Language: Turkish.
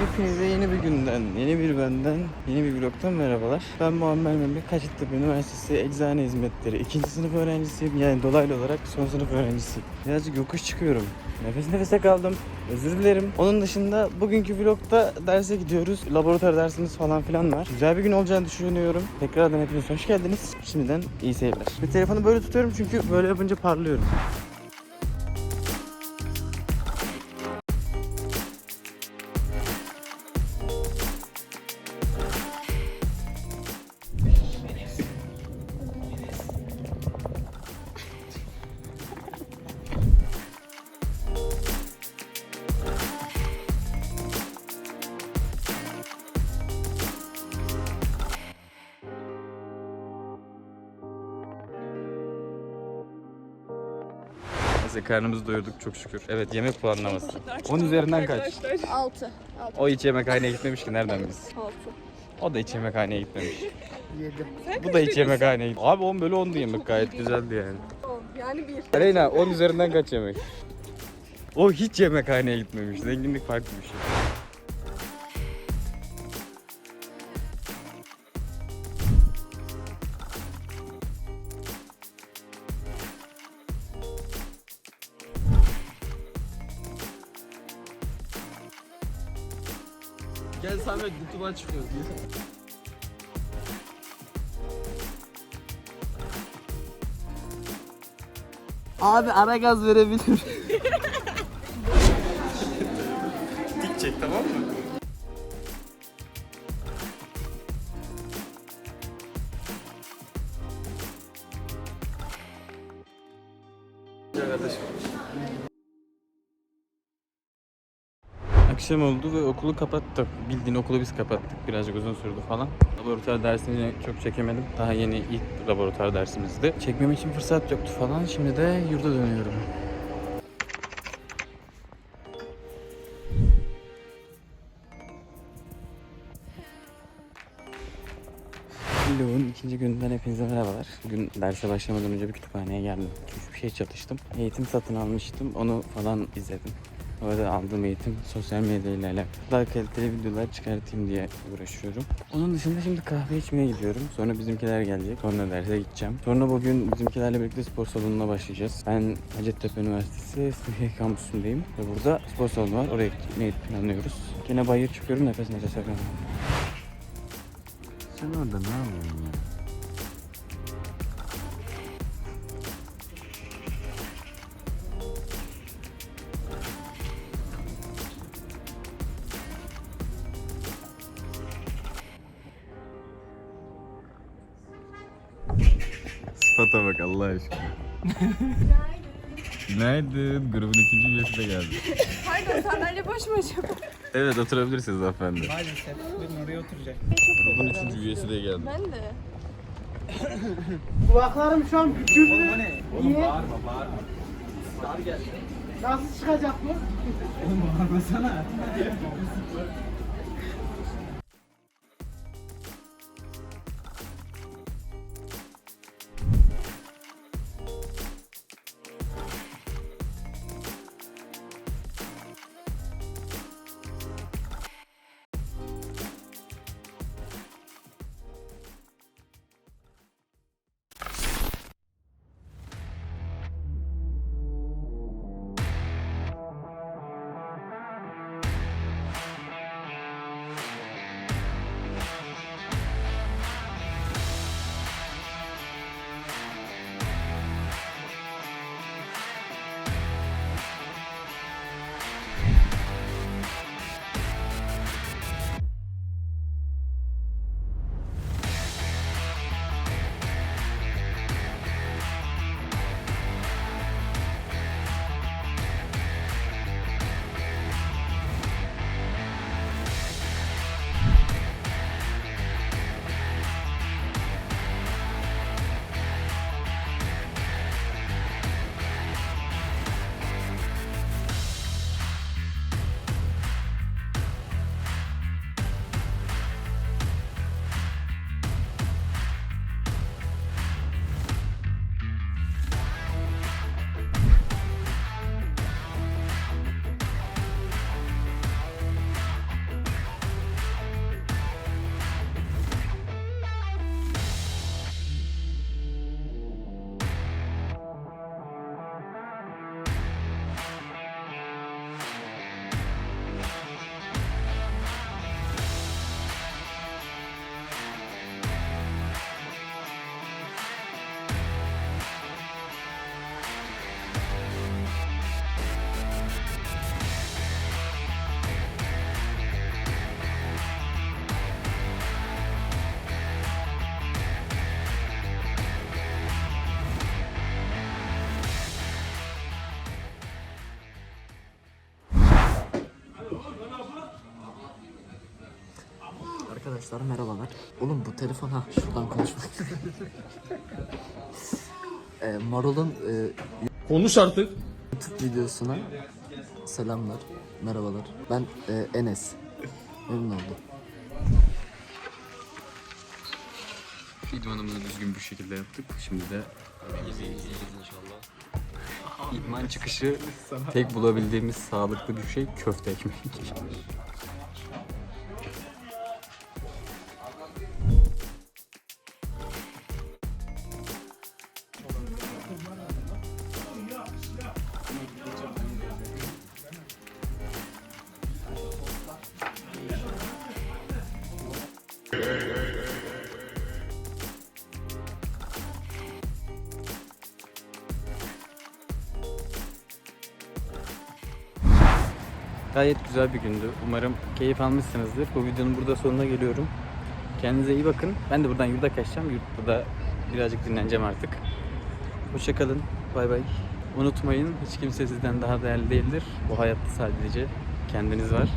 Hepinize yeni bir günden, yeni bir benden, yeni bir vlogtan merhabalar. Ben Muammer Memlek Kaşıktepe Üniversitesi Eczane Hizmetleri 2. sınıf öğrencisiyim. Yani dolaylı olarak son sınıf öğrencisiyim. Birazcık yokuş çıkıyorum. Nefes nefese kaldım. Özür dilerim. Onun dışında bugünkü vlogda derse gidiyoruz. Laboratuvar dersimiz falan filan var. Güzel bir gün olacağını düşünüyorum. Tekrardan hepiniz hoş geldiniz. Şimdiden iyi seyirler. Bir telefonu böyle tutuyorum çünkü böyle yapınca parlıyorum. Neyse karnımızı doyurduk çok şükür. Evet yemek puanlaması. 10 üzerinden kaç? 6. 6. O hiç yemekhaneye gitmemiş ki nereden biz? 6. O da hiç yemekhaneye gitmemiş. Bu da hiç yemekhaneye gitmemiş. Abi 10 bölü 10'du yemek gayet güzeldi yani. Yani 1. Aleyna 10 üzerinden kaç yemek? O hiç yemekhaneye gitmemiş. Zenginlik farklı bir şey. Gel Samet YouTube'a çıkıyoruz. Abi ara gaz verebilir. Dik çek tamam mı? Akşam oldu ve okulu kapattık. Bildiğin okulu biz kapattık. Birazcık uzun sürdü falan. Laboratuvar dersini çok çekemedim. Daha yeni ilk laboratuvar dersimizdi. Çekmem için fırsat yoktu falan. Şimdi de yurda dönüyorum. Vlogun ikinci günden hepinize merhabalar. Bugün derse başlamadan önce bir kütüphaneye geldim. Hiçbir şey çatıştım. Eğitim satın almıştım. Onu falan izledim. Orada aldığım eğitim sosyal medya ile alakalı. Daha kaliteli videolar çıkartayım diye uğraşıyorum. Onun dışında şimdi kahve içmeye gidiyorum. Sonra bizimkiler gelecek. Sonra derse gideceğim. Sonra bugün bizimkilerle birlikte spor salonuna başlayacağız. Ben Hacettepe Üniversitesi Sıhhiye Kampüsü'ndeyim. Ve burada spor salonu var. Oraya gitmeyi planlıyoruz. Yine bayır çıkıyorum. Nefes nefese kalıyorum. Sen orada ne yapıyorsun ya? Sıfata bak Allah aşkına. Günaydın. Grubun ikinci üyesi de geldi. Pardon sandalye boş mu acaba? Evet oturabilirsiniz efendim. Maalesef. Bugün oraya oturacak. Grubun üçüncü üyesi de geldi. Ben de. Kulaklarım şu an küçüldü. Oğlum o ne? Oğlum Niye? bağırma bağırma. Bağır gel. Nasıl çıkacak bu? Oğlum bağırmasana. Arkadaşlar merhabalar. Oğlum bu telefon ha şuradan konuşmak. e, Marul'un e, Konuş artık. YouTube videosuna selamlar, merhabalar. Ben e, Enes. Memnun oldum. İdmanımızı düzgün bir şekilde yaptık. Şimdi de inşallah. İdman çıkışı tek bulabildiğimiz sağlıklı bir şey köfte ekmek. Gayet güzel bir gündü. Umarım keyif almışsınızdır. Bu videonun burada sonuna geliyorum. Kendinize iyi bakın. Ben de buradan yurda kaçacağım. Yurtta da birazcık dinleneceğim artık. Hoşçakalın. Bay bay. Unutmayın hiç kimse sizden daha değerli değildir. Bu hayatta sadece kendiniz var.